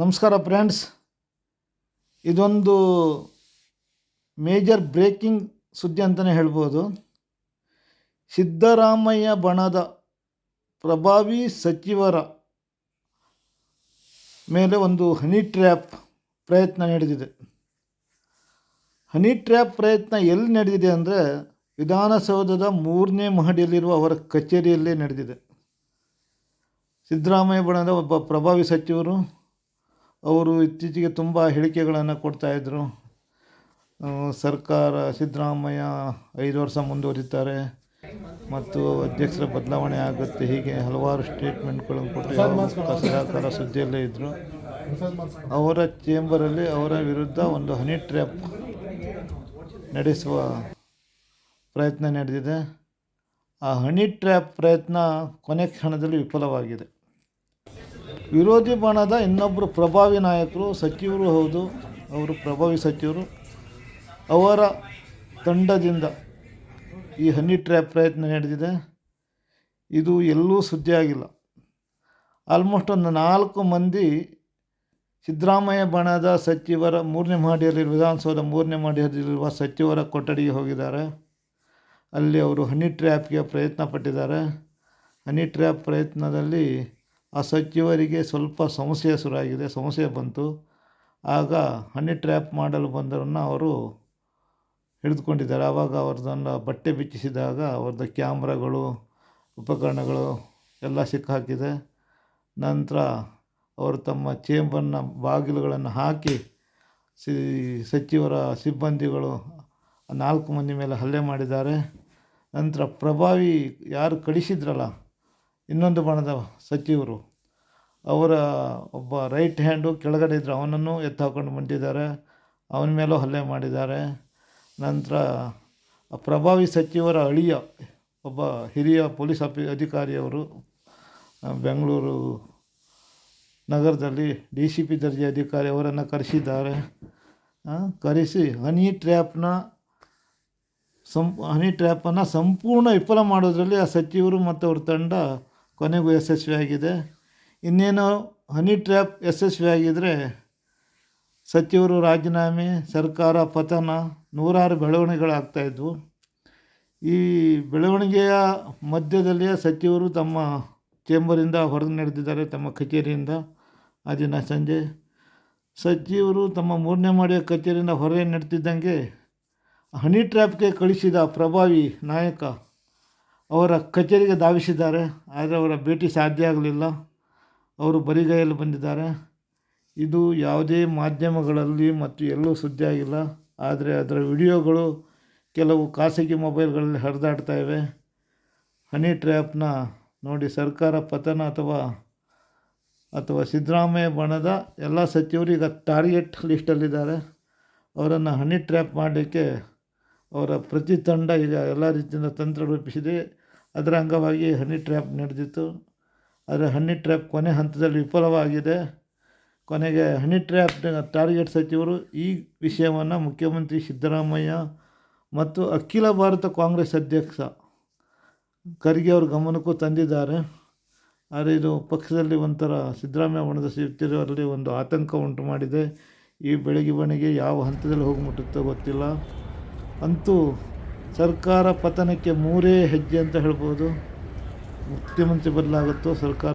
ನಮಸ್ಕಾರ ಫ್ರೆಂಡ್ಸ್. ಇದೊಂದು major breaking ಸುದ್ದಿ ಅಂತಲೇ ಹೇಳ್ಬೋದು. ಸಿದ್ದರಾಮಯ್ಯ ಬಣದ ಪ್ರಭಾವಿ ಸಚಿವರ ಮೇಲೆ ಒಂದು ಹನಿ ಟ್ರ್ಯಾಪ್ ಪ್ರಯತ್ನ ನಡೆದಿದೆ. ಹನಿ ಟ್ರ್ಯಾಪ್ ಪ್ರಯತ್ನ ಎಲ್ಲಿ ನಡೆದಿದೆ ಅಂದರೆ ವಿಧಾನಸೌಧದ ಮೂರನೇ ಮಹಡಿಯಲ್ಲಿರುವ ಅವರ ಕಚೇರಿಯಲ್ಲೇ ನಡೆದಿದೆ. ಸಿದ್ದರಾಮಯ್ಯ ಬಣದ ಒಬ್ಬ ಪ್ರಭಾವಿ ಸಚಿವರು ಅವರು ಇತ್ತೀಚೆಗೆ ತುಂಬ ಹೇಳಿಕೆಗಳನ್ನು ಕೊಡ್ತಾಯಿದ್ರು ಸರ್ಕಾರ ಸಿದ್ದರಾಮಯ್ಯ ಐದು ವರ್ಷ ಮುಂದುವರಿತಾರೆ ಮತ್ತು ಅಧ್ಯಕ್ಷರ ಬದಲಾವಣೆ ಆಗುತ್ತೆ. ಹೀಗೆ ಹಲವಾರು ಸ್ಟೇಟ್ಮೆಂಟ್ಗಳನ್ನು ಕೊಟ್ಟು ಸದಾಕಾಲ ಸುದ್ದಿಯಲ್ಲೇ ಇದ್ದರು ಅವರ ಚೇಂಬರಲ್ಲಿ ಅವರ ವಿರುದ್ಧ ಒಂದು ಹನಿ ಟ್ರ್ಯಾಪ್ ನಡೆಸುವ ಪ್ರಯತ್ನ ನಡೆದಿದೆ. ಆ ಹನಿ ಟ್ರ್ಯಾಪ್ ಪ್ರಯತ್ನ ಕೊನೆ ಕ್ಷಣದಲ್ಲಿ ವಿಫಲವಾಗಿದೆ. ವಿರೋಧಿ ಬಣದ ಇನ್ನೊಬ್ಬರು ಪ್ರಭಾವಿ ನಾಯಕರು ಸಚಿವರು ಹೌದು, ಅವರು ಪ್ರಭಾವಿ ಸಚಿವರು. ಅವರ ತಂಡದಿಂದ ಈ ಹನಿ ಟ್ರ್ಯಾಪ್ ಪ್ರಯತ್ನ ನಡೆದಿದೆ. ಇದು ಎಲ್ಲೂ ಸುದ್ದಿಯಾಗಿಲ್ಲ ಆಲ್ಮೋಸ್ಟ್ ಒಂದು ನಾಲ್ಕು ಮಂದಿ ಸಿದ್ದರಾಮಯ್ಯ ಬಣದ ಸಚಿವರ, ಮೂರನೇ ಮಹಡಿಯಲ್ಲಿ ವಿಧಾನಸೌಧ ಮೂರನೇ ಮಹಡಿಯಲ್ಲಿರುವ ಸಚಿವರ ಕೊಠಡಿಗೆ ಹೋಗಿದ್ದಾರೆ. ಅಲ್ಲಿ ಅವರು ಹನಿ ಟ್ರ್ಯಾಪ್ಗೆ ಪ್ರಯತ್ನ ಪಟ್ಟಿದ್ದಾರೆ. ಹನಿ ಟ್ರ್ಯಾಪ್ ಪ್ರಯತ್ನದಲ್ಲಿ ಆ ಸಚಿವರಿಗೆ ಸ್ವಲ್ಪ ಸಮಸ್ಯೆ ಶುರುವಾಗಿದೆ ಸಮಸ್ಯೆ ಬಂತು. ಆಗ ಹನಿ ಟ್ರ್ಯಾಪ್ ಮಾಡಲು ಬಂದವರನ್ನು ಅವರು ಹಿಡಿದುಕೊಂಡಿದ್ದಾರೆ. ಆವಾಗ ಅವ್ರದ್ದನ್ನು ಬಟ್ಟೆ ಬಿಚ್ಚಿಸಿದಾಗ ಅವ್ರದ್ದು ಕ್ಯಾಮ್ರಾಗಳು, ಉಪಕರಣಗಳು ಎಲ್ಲ ಸಿಕ್ಕಾಕಿದೆ. ನಂತರ ಅವರು ತಮ್ಮ ಚೇಂಬರ್ನ ಬಾಗಿಲುಗಳನ್ನು ಹಾಕಿ ಸಿ, ಸಚಿವರ ಸಿಬ್ಬಂದಿಗಳು ನಾಲ್ಕು ಮಂದಿ ಮೇಲೆ ಹಲ್ಲೆ ಮಾಡಿದ್ದಾರೆ. ನಂತರ ಪ್ರಭಾವಿ ಯಾರು ಕಳಿಸಿದ್ರಲ್ಲ ಇನ್ನೊಂದು ಬಣದ ಸಚಿವರು, ಅವರ ಒಬ್ಬ ರೈಟ್ ಹ್ಯಾಂಡು ಕೆಳಗಡೆ ಇದ್ದರು ಅವನನ್ನು ಎತ್ತು ಹಾಕ್ಕೊಂಡು ಬಂದಿದ್ದಾರೆ, ಅವನ ಮೇಲೂ ಹಲ್ಲೆ ಮಾಡಿದ್ದಾರೆ. ನಂತರ ಪ್ರಭಾವಿ ಸಚಿವರ ಅಳಿಯ ಒಬ್ಬ ಹಿರಿಯ ಪೊಲೀಸ್ ಅಪಿ, ಅಧಿಕಾರಿಯವರು ಬೆಂಗಳೂರು ನಗರದಲ್ಲಿ ಡಿ ಸಿ ಪಿ ದರ್ಜೆ ಅಧಿಕಾರಿ ಅವರನ್ನು ಕರೆಸಿದ್ದಾರೆ. ಕರೆಸಿ ಹನಿ ಟ್ರ್ಯಾಪ್ನ ಸಂಪ್ ಹನಿ ಟ್ರ್ಯಾಪನ್ನು ಸಂಪೂರ್ಣ ವಿಫಲ ಮಾಡೋದರಲ್ಲಿ ಆ ಸಚಿವರು ಮತ್ತು ಅವ್ರ ತಂಡ ಕೊನೆಗೂ ಯಶಸ್ವಿಯಾಗಿದೆ ಇನ್ನೇನು ಹನಿ ಟ್ರ್ಯಾಪ್ ಯಶಸ್ವಿಯಾಗಿದ್ದರೆ ಸಚಿವರು ರಾಜೀನಾಮೆ, ಸರ್ಕಾರ ಪತನ, ನೂರಾರು ಬೆಳವಣಿಗೆಗಳಾಗ್ತಾಯಿದ್ವು ಈ ಬೆಳವಣಿಗೆಯ ಮಧ್ಯದಲ್ಲಿಯೇ ಸಚಿವರು ತಮ್ಮ ಚೇಂಬರಿಂದ ಹೊರಗೆ ನಡೆದಿದ್ದಾರೆ, ತಮ್ಮ ಕಚೇರಿಯಿಂದ ಆ ದಿನ ಸಂಜೆ. ಸಚಿವರು ತಮ್ಮ ಮೂರನೇ ಮಾಡಿಯ ಕಚೇರಿಯಿಂದ ಹೊರಗೆ ನಡೆದಿದ್ದಂಗೆ ಹನಿ ಟ್ರ್ಯಾಪ್ಗೆ ಕಳಿಸಿದ ಪ್ರಭಾವಿ ನಾಯಕ ಅವರ ಕಚೇರಿಗೆ ಧಾವಿಸಿದ್ದಾರೆ, ಆದರೆ ಅವರ ಭೇಟಿ ಸಾಧ್ಯ ಆಗಲಿಲ್ಲ. ಅವರು ಬರಿಗೈಯಲ್ಲಿ ಬಂದಿದ್ದಾರೆ. ಇದು ಯಾವುದೇ ಮಾಧ್ಯಮಗಳಲ್ಲಿ ಮತ್ತು ಎಲ್ಲೂ ಸುದ್ದಿ ಆಗಿಲ್ಲ. ಆದರೆ ಅದರ ವಿಡಿಯೋಗಳು ಕೆಲವು ಖಾಸಗಿ ಮೊಬೈಲ್ಗಳಲ್ಲಿ ಹರಿದಾಡ್ತಾ ಇವೆ. ಹನಿ ಟ್ರ್ಯಾಪ್ನ ನೋಡಿ, ಸರ್ಕಾರ ಪತನ ಅಥವಾ ಅಥವಾ ಸಿದ್ದರಾಮಯ್ಯ ಬಣದ ಎಲ್ಲ ಸಚಿವರು ಈಗ ಟಾರ್ಗೆಟ್ ಲಿಸ್ಟಲ್ಲಿದ್ದಾರೆ. ಅವರನ್ನು ಹನಿ ಟ್ರ್ಯಾಪ್ ಮಾಡಲಿಕ್ಕೆ ಅವರ ಪ್ರತಿ ತಂಡ ಈಗ ಎಲ್ಲ ರೀತಿಯಿಂದ ತಂತ್ರ ರೂಪಿಸಿದೆ ಅದರ ಅಂಗವಾಗಿ ಹನಿ ಟ್ರ್ಯಾಪ್ ನಡೆದಿತ್ತು. ಆದರೆ ಹನಿ ಟ್ರ್ಯಾಪ್ ಕೊನೆ ಹಂತದಲ್ಲಿ ವಿಫಲವಾಗಿದೆ. ಕೊನೆಗೆ ಹನಿ ಟ್ರ್ಯಾಪ್ ಟಾರ್ಗೆಟ್ ಸಚಿವರು ಈ ವಿಷಯವನ್ನು ಮುಖ್ಯಮಂತ್ರಿ ಸಿದ್ದರಾಮಯ್ಯ ಮತ್ತು ಅಖಿಲ ಭಾರತ ಕಾಂಗ್ರೆಸ್ ಅಧ್ಯಕ್ಷ ಖರ್ಗೆ ಅವ್ರ ಗಮನಕ್ಕೂ ತಂದಿದ್ದಾರೆ. ಆದರೆ ಇದು ಪಕ್ಷದಲ್ಲಿ ಒಂಥರ ಸಿದ್ದರಾಮಯ್ಯ ಒಣದ ಸಿಗ್ತಿರೋರಲ್ಲಿ ಒಂದು ಆತಂಕ ಉಂಟು ಮಾಡಿದೆ. ಈ ಬೆಳಗಿವಣಿಗೆ ಯಾವ ಹಂತದಲ್ಲಿ ಹೋಗಿ ಮುಟ್ಟುತ್ತೋ ಗೊತ್ತಿಲ್ಲ. ಅಂತೂ ಸರ್ಕಾರ ಪತನಕ್ಕೆ ಮೂರೇ ಹೆಜ್ಜೆ ಅಂತ ಹೇಳ್ಬೋದು. ಮುಖ್ಯಮಂತ್ರಿ ಬದಲಾಗುತ್ತೋ ಸರ್ಕಾರ